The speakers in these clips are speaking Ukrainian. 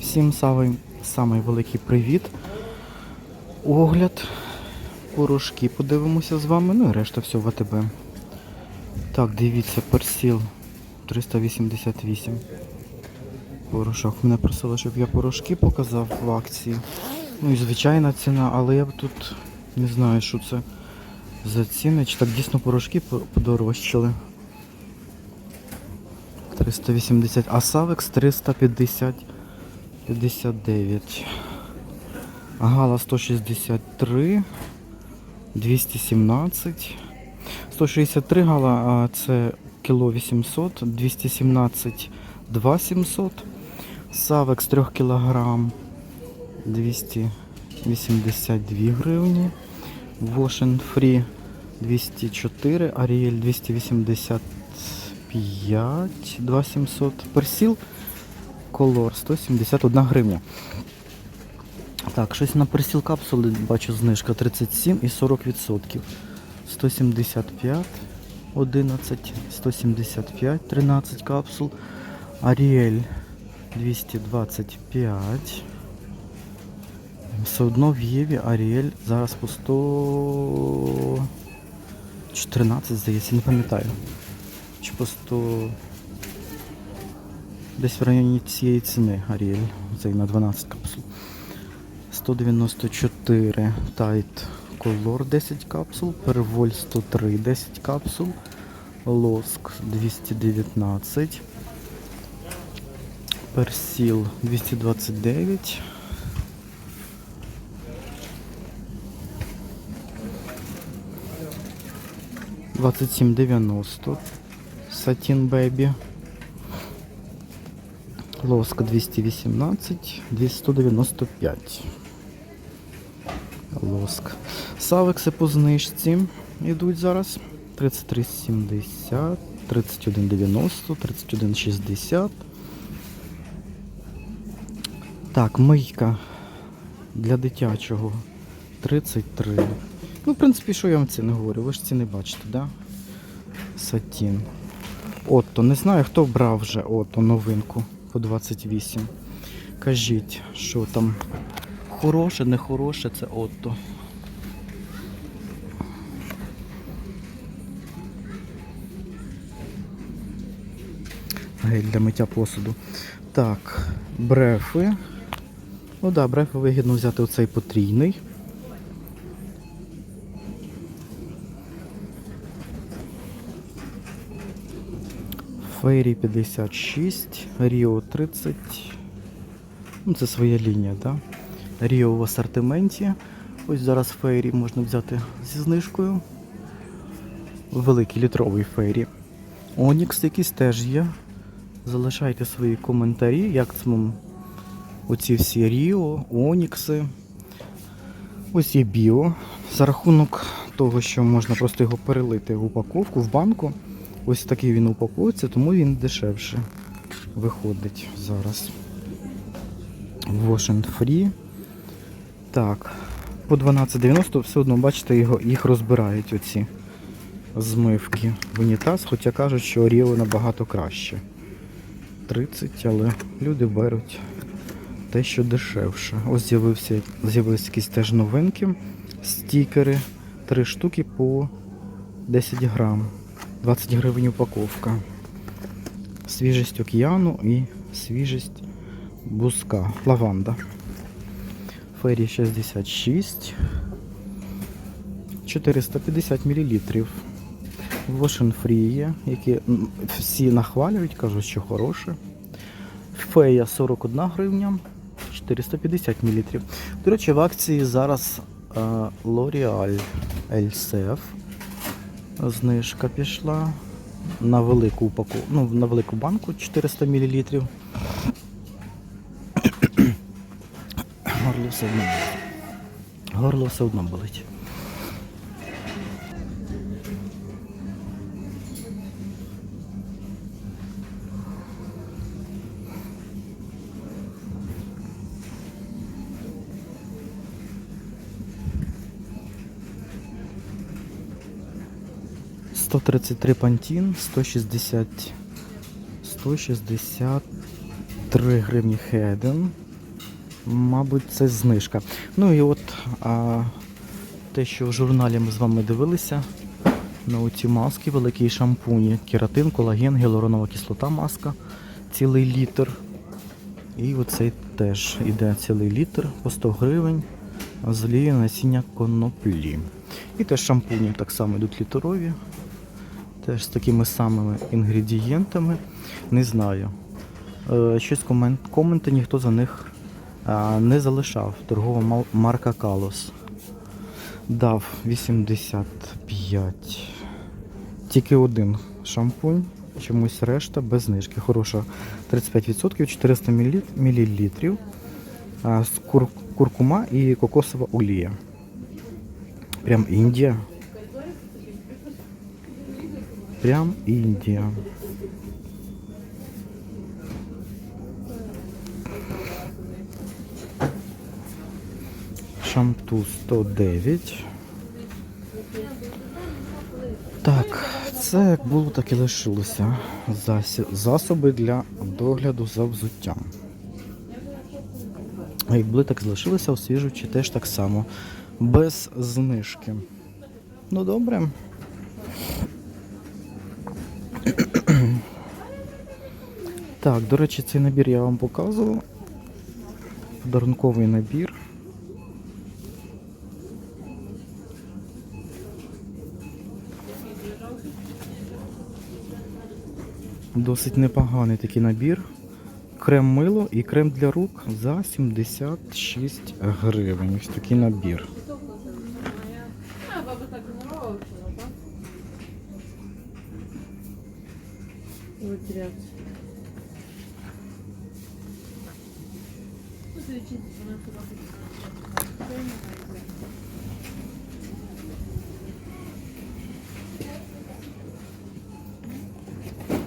Всім самий, самий великий привіт. Огляд. Порошки подивимося з вами. Ну і решта все в АТБ. Так, дивіться, персіл 388. Порошок. Мене просили, щоб я порошки показав в акції. Ну і звичайна ціна, але я тут не знаю, що це за ціни. Чи так дійсно порошки подорожчали. 380, а Савекс 350 59. Гала 163, 217. 163 гала, це кіло 800, 217 2700. Савекс 3 кілограм 282 гривні. Washing Free 204, Ariel 285, 2700. Персіл Color 171 гривня. Так, щось на персіл капсули бачу знижка 37 і 40%. 175, 11, 175, 13 капсул. Ariel 225. Все одно в Єві Аріель зараз по 114, здається, не пам'ятаю. Чи по 100. Десь в районі цієї ціни Аріель. Цей на 12 капсул. 194 Tight Color 10 капсул. Перволь 103 10 капсул. Лоск 219. Персіл 229. Двадцать семь девяносто. Сатин Бэби. Лоска 218, 295. Лоск. Савекси по знижці йдуть зараз. 33,70, 31,90, 31,60. Так, мийка для дитячого 33. Ну, в принципі, що я вам це не говорю, ви ж ці не бачите, да? Сатін. Отто, не знаю, хто брав вже Отто новинку по 28. Кажіть, що там хороше, не це Отто. Гель для миття посуду. Так, брефи. Ну так, да, брефи вигідно взяти оцей потрійний. Фейрі 56, Ріо 30. Ну, це своя лінія, так? Да? Ріо в асортименті. Ось зараз фейрі можна взяти зі знижкою. Великий літровий фейрі. Онікс якийсь теж є. Залишайте свої коментарі, як це вам оці всі Ріо, Онікси. Ось є біо. За рахунок того, що можна просто його перелити в упаковку, в банку. Ось такий він упаковується, тому він дешевше виходить зараз. Wash and Free. Так, по 12,90 все одно, бачите, його, їх розбирають оці змивки в унітаз, хоча кажуть, що Оріо набагато краще. 30, але люди беруть те, що дешевше. Ось з'явився з'явилися якісь теж новинки. Стікери. Три штуки по 10 грам. 20 гривень упаковка. Свіжість океану і свіжість бузка. Лаванда. Фері 66. 450 мл. Free які всі нахвалюють, кажуть, що хороше. Фея 41 гривня, 450 мл. До речі, в акції зараз е, L'Oreal LCF. Знижка пішла на велику упаковку, ну, на велику банку 400 мл. Горло все одно. Горло все одно болить. Сто тридцять три пантін, сто шістдесят 163 гривні Хеден. Мабуть, це знижка. Ну і от а, те, що в журналі ми з вами дивилися, на оці маски, великі шампуні, кератин, колаген, гіалуронова кислота маска, цілий літр. І оцей теж іде цілий літр по 100 гривень з олією насіння коноплі. І теж шампуні так само йдуть літрові. Теж з такими самими інгредієнтами. Не знаю. Е, щось комент, коменти ніхто за них е, не залишав. Торгова марка Калос. Дав 85. Тільки один шампунь. Чомусь решта без знижки. Хороша 35%, 400 мл. З кур, куркума і кокосова олія. Прям Індія. Прям Індія. Шамту 109. Так, це як було, так і лишилося. Засоби для догляду за взуттям. А були, так залишилися, освіжуючи теж так само. Без знижки. Ну добре. Так, до речі, цей набір я вам показував. Подарунковий набір. Досить непоганий такий набір. Крем мило і крем для рук за 76 гривень. Ось такий набір. А, баба так здоровалася, так? Витряться.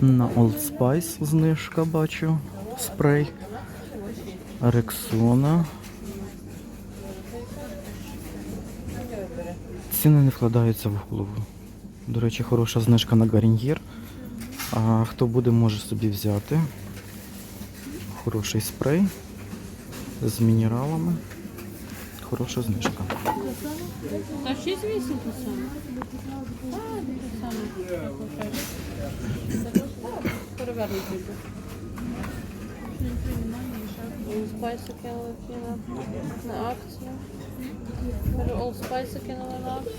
На Old Spice знижка бачу. Спрей. Рексона. Ціни не вкладаються в голову. До речі, хороша знижка на Гарньєр. А хто буде, може собі взяти. Хороший спрей з мінералами. Хороша знижка. Та 6 8. А, те саме. Перевернути буде. Олспайси кинули на акцію. Кинули на акцію.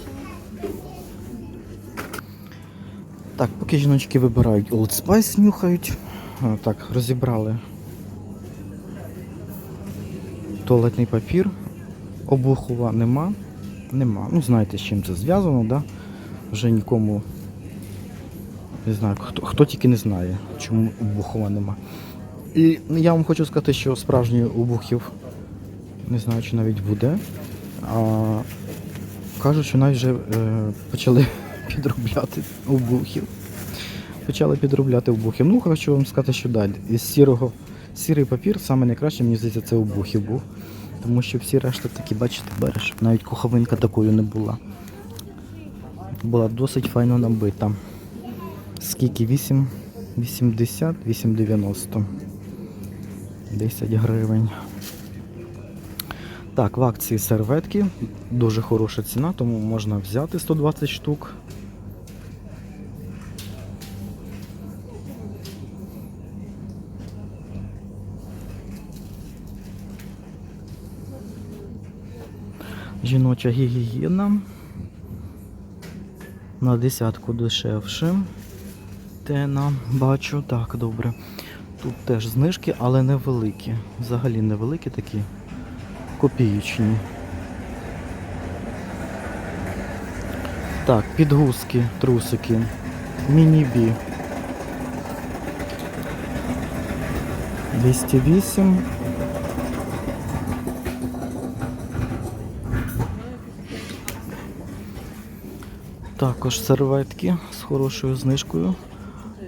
Так, поки жіночки вибирають Old Spice, нюхають. Так, розібрали туалетний папір. Обухова нема. Нема. Ну, знаєте, з чим це зв'язано, да? Вже нікому не знаю, хто, хто тільки не знає, чому обухова нема. І я вам хочу сказати, що справжніх обухів не знаю, чи навіть буде. А, кажуть, що навіть вже е, почали підробляти обухів. Почали підробляти обухи. Ну, хочу вам сказати, що далі. Із сірого, сірий папір саме найкраще, мені здається, це обухів був. Тому що всі решта такі, бачите, береш. Навіть куховинка такою не була. Була досить файно набита. Скільки? 8, 80, 8,90. 10 гривень. Так, в акції серветки. Дуже хороша ціна, тому можна взяти 120 штук. Жіноча гігієна. На десятку дешевше. Тена, бачу. Так, добре. Тут теж знижки, але невеликі. Взагалі невеликі такі. Копіючні. Так, підгузки, трусики. Міні-бі. 208. Також серветки з хорошою знижкою.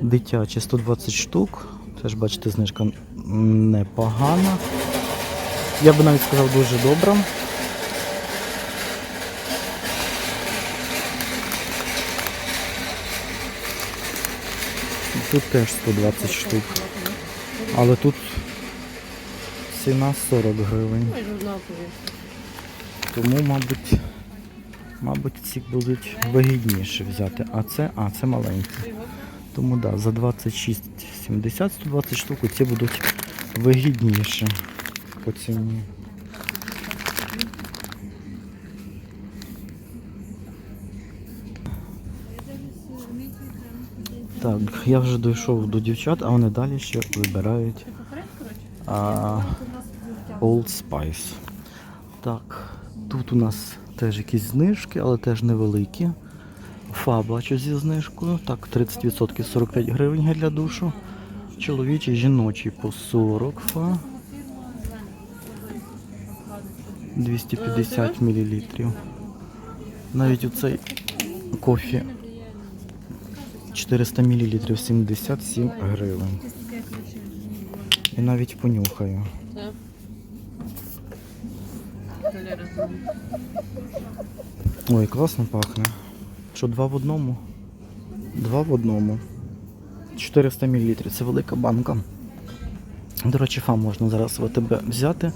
Дитячі 120 штук. Теж бачите, знижка непогана. Я би навіть сказав дуже добра. Тут теж 120 штук. Але тут ціна 40 гривень. Тому, мабуть, мабуть, ці будуть вигідніше взяти. А це, а, це маленькі. Тому да, за 26,70 120 штук ці будуть вигідніше по ціні. Так, я вже дійшов до дівчат, а вони далі ще вибирають а, Old Spice. Так, тут у нас теж якісь знижки, але теж невеликі. Фа бачу зі знижкою. Так, 30% 45 гривень для душу. Чоловічий, жіночий по 40 фа. 250 мл. Навіть оцей кофі 400 мл 77 гривень. І навіть понюхаю. Ой, класно пахне. Що, два в одному? Два в одному. 400 мл. Це велика банка. До речі, фам можна зараз в АТБ взяти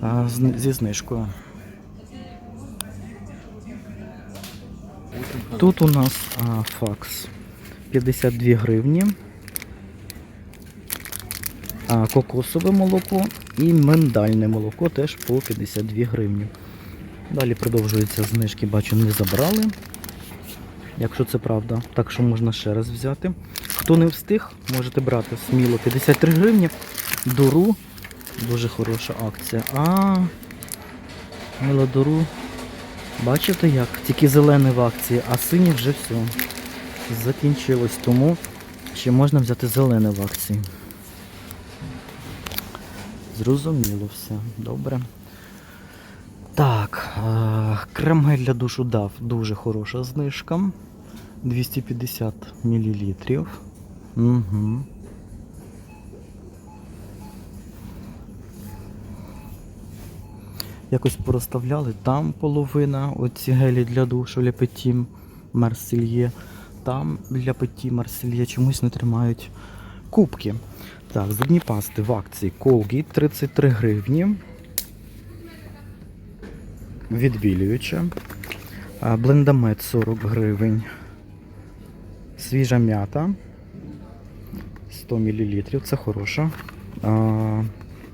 а, з- зі знижкою. Тут у нас а, факс 52 гривні. А, кокосове молоко і миндальне молоко теж по 52 гривні. Далі продовжуються знижки, бачу, не забрали. Якщо це правда, так що можна ще раз взяти. Хто не встиг, можете брати сміло 53 гривні. Дуру. Дуже хороша акція. А, мило дуру. Бачите як? Тільки зелений в акції, а синій вже все. Закінчилось. Тому ще можна взяти зелене в акції. Зрозуміло все. Добре. Так, е, крем для душу дав дуже хороша знижка. 250 мл. Угу. Якось порозставляли. Там половина оці гелі для душу для Петі Марсельє. Там для Петі Марсельє чомусь не тримають кубки. Так, зубні пасти в акції Colgate 33 гривні відбілююча. Блендамет 40 гривень. Свіжа м'ята 100 мл. Це хороша.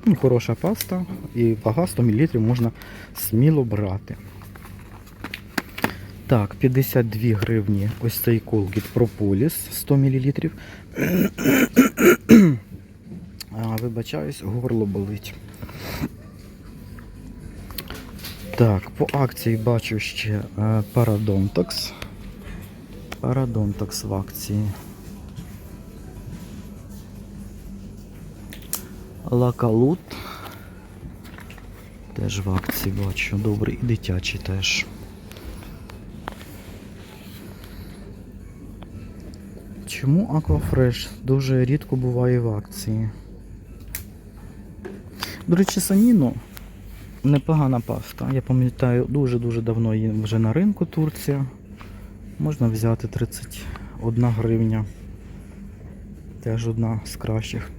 Ну, хороша паста і вага 100 мл можна сміло брати. Так, 52 гривні. Ось цей Colgate Propolis 100 мл. вибачаюсь, горло болить. Так, по акції бачу ще е, Paradontax. Paradontax в акції. Лакалут. Теж в акції бачу. Добрий і дитячий теж. Чому Aquafresh дуже рідко буває в акції? До речі, Саніно непогана паста. Я пам'ятаю, дуже-дуже давно її вже на ринку Турція. Можна взяти 31 гривня. Теж одна з кращих.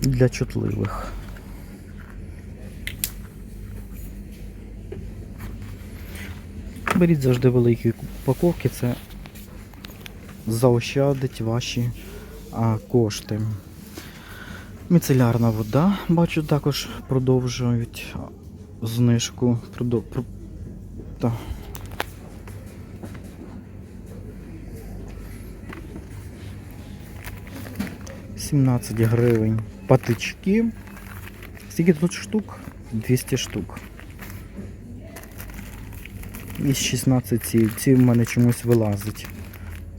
Для чутливих. Беріть завжди великі упаковки, це заощадить ваші а, кошти. Міцелярна вода, бачу, також продовжують знижку. Продов... про- Та. Сімнадцять гривень патички. Скільки тут штук? 200 штук. І 16 ці. В мене чомусь вилазить.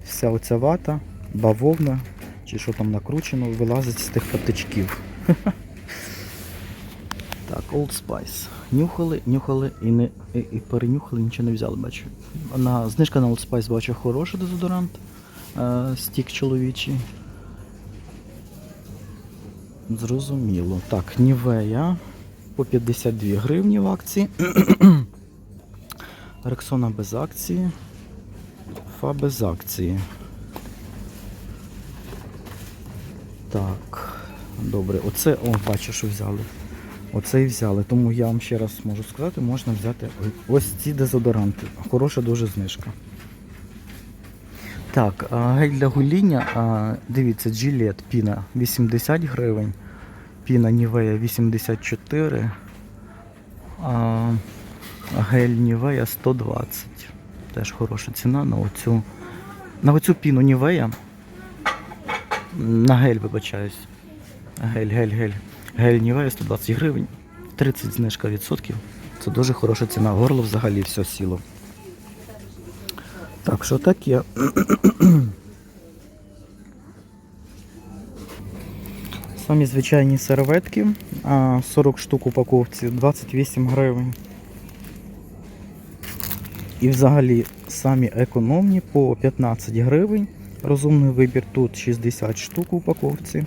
Вся оця вата, бавовна, чи що там накручено, вилазить з тих патичків. Так, Old Spice. Нюхали, нюхали і не і, і перенюхали, нічого не взяли, бачу. На, знижка на Old Spice бачу хороший дезодорант. Е, стік чоловічий. Зрозуміло. Так, Нівея по 52 гривні в акції. Рексона без акції. Фа без акції. Так, добре. Оце, о, бачу, що взяли. Оце і взяли. Тому я вам ще раз можу сказати, можна взяти ось ці дезодоранти. Хороша дуже знижка. Так, гель для гоління, дивіться, Gillette піна 80 гривень, піна Нівея 84, а гель Нівея 120. Теж хороша ціна на оцю. На оцю піну Нівея. На гель, вибачаюсь. Гель, гель, гель. Гель Нівея 120 гривень. 30 знижка відсотків. Це дуже хороша ціна. Горло взагалі все сіло. Так, що таке? Самі звичайні серветки. 40 штук упаковці, 28 гривень. І взагалі самі економні по 15 гривень. Розумний вибір тут 60 штук у упаковці.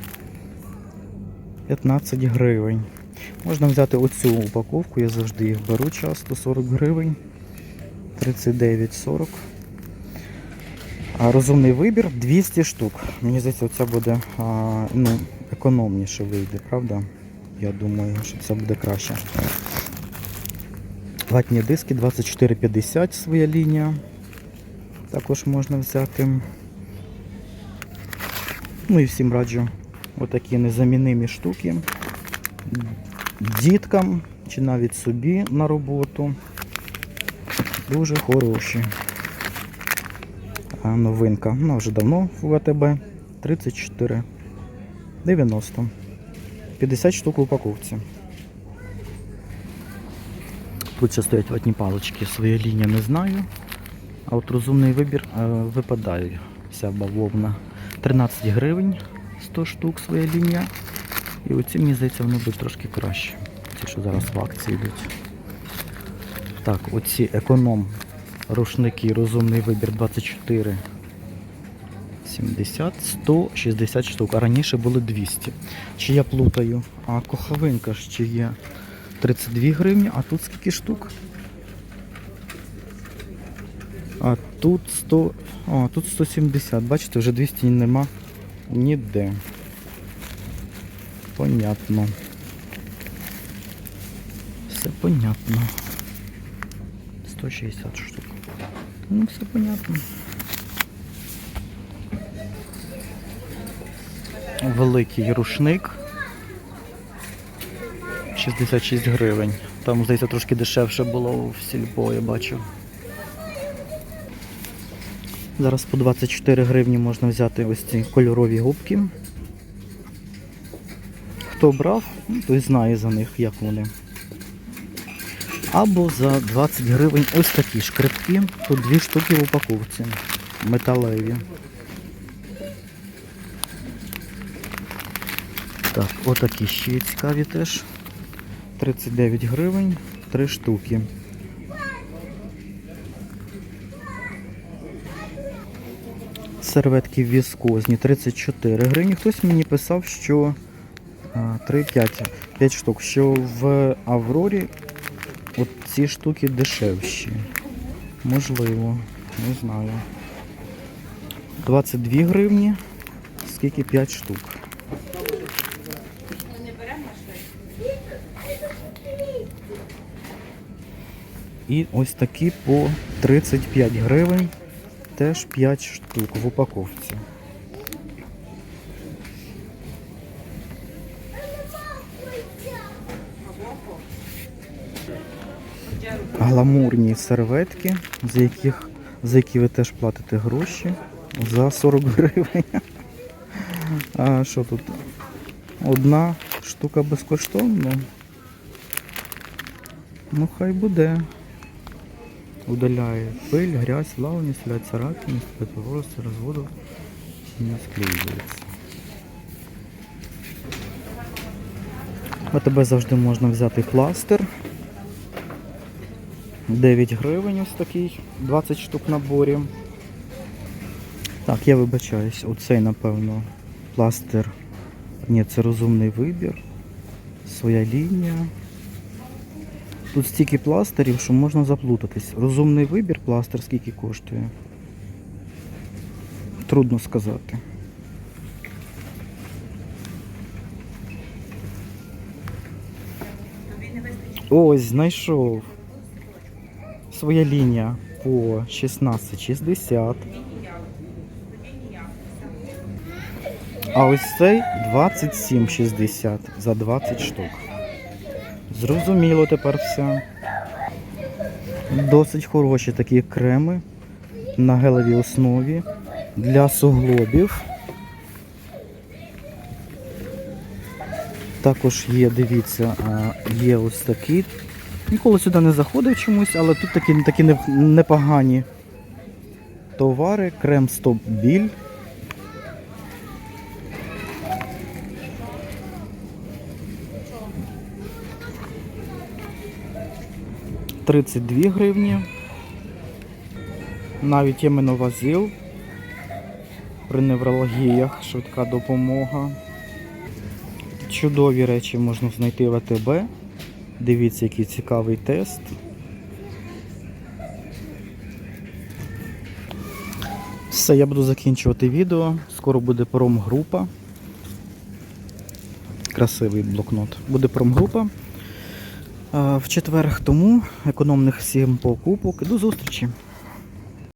15 гривень. Можна взяти оцю упаковку, я завжди їх беру часто, 40 гривень. 39,40. А розумний вибір 200 штук. Мені здається, це буде а, ну, економніше вийде, правда? Я думаю, що це буде краще. Ватні диски 24,50 своя лінія. Також можна взяти. Ну і всім раджу отакі незамінимі штуки. Діткам чи навіть собі на роботу. Дуже хороші. А новинка. Вона вже давно в АТБ. 34. 90. 50 штук в упаковці. Тут ще стоять ватні палички, своя лінія не знаю. А от розумний вибір е, випадає вся бавовна. 13 гривень 100 штук своя лінія. І оці, мені здається, вони будуть трошки краще. Ці, що зараз в акції йдуть. Так, оці економ рушники, розумний вибір 24. 70, 160 штук, а раніше було 200. Чи я плутаю? А коховинка ж чи є 32 гривні, а тут скільки штук? А тут 100, а, тут 170. Бачите, вже 200 нема ніде. Понятно. Все понятно. 160 штук. Ну, все понятно. Великий рушник. 66 гривень. Там, здається, трошки дешевше було в сільпо, я бачив. Зараз по 24 гривні можна взяти ось ці кольорові губки. Хто брав, ну, той знає за них, як вони. Або за 20 гривень ось такі шкрипки. Тут дві штуки в упаковці. Металеві. Так, отакі ще цікаві теж. 39 гривень, 3 штуки. Серветки віскозні 34 гривні. Хтось мені писав, що 3-5 5 штук, що в Аврорі от ці штуки дешевші. Можливо, не знаю. 22 гривні, скільки 5 штук. І ось такі по 35 гривень, теж 5 штук в упаковці. Гламурні серветки, за, яких, за які ви теж платите гроші за 40 гривень. А що тут? Одна штука безкоштовно. Ну хай буде. Удаляє пиль, грязь, лавні, стріляють царапини, стріляють розводу не склеюється. А тебе завжди можна взяти пластир. 9 гривень ось такий, 20 штук в наборі. Так, я вибачаюсь, оцей, напевно, пластир. Ні, це розумний вибір. Своя лінія. Тут стільки пластирів, що можна заплутатись. Розумний вибір пластир скільки коштує. Трудно сказати. Ось, знайшов. Своя лінія по 16,60. А ось цей 27,60 за 20 штук. Зрозуміло тепер все. Досить хороші такі креми на гелевій основі для суглобів. Також є, дивіться, є ось такі. Ніколи сюди не заходив чомусь, але тут такі, такі непогані товари. Крем Стоп Біль. Тридцять дві гривні. Навіть є меновазил. При неврологіях швидка допомога. Чудові речі можна знайти в АТБ. Дивіться, який цікавий тест. Все, я буду закінчувати відео. Скоро буде промгрупа. Красивий блокнот. Буде промгрупа. А, В четвер тому економних всім покупок. До зустрічі!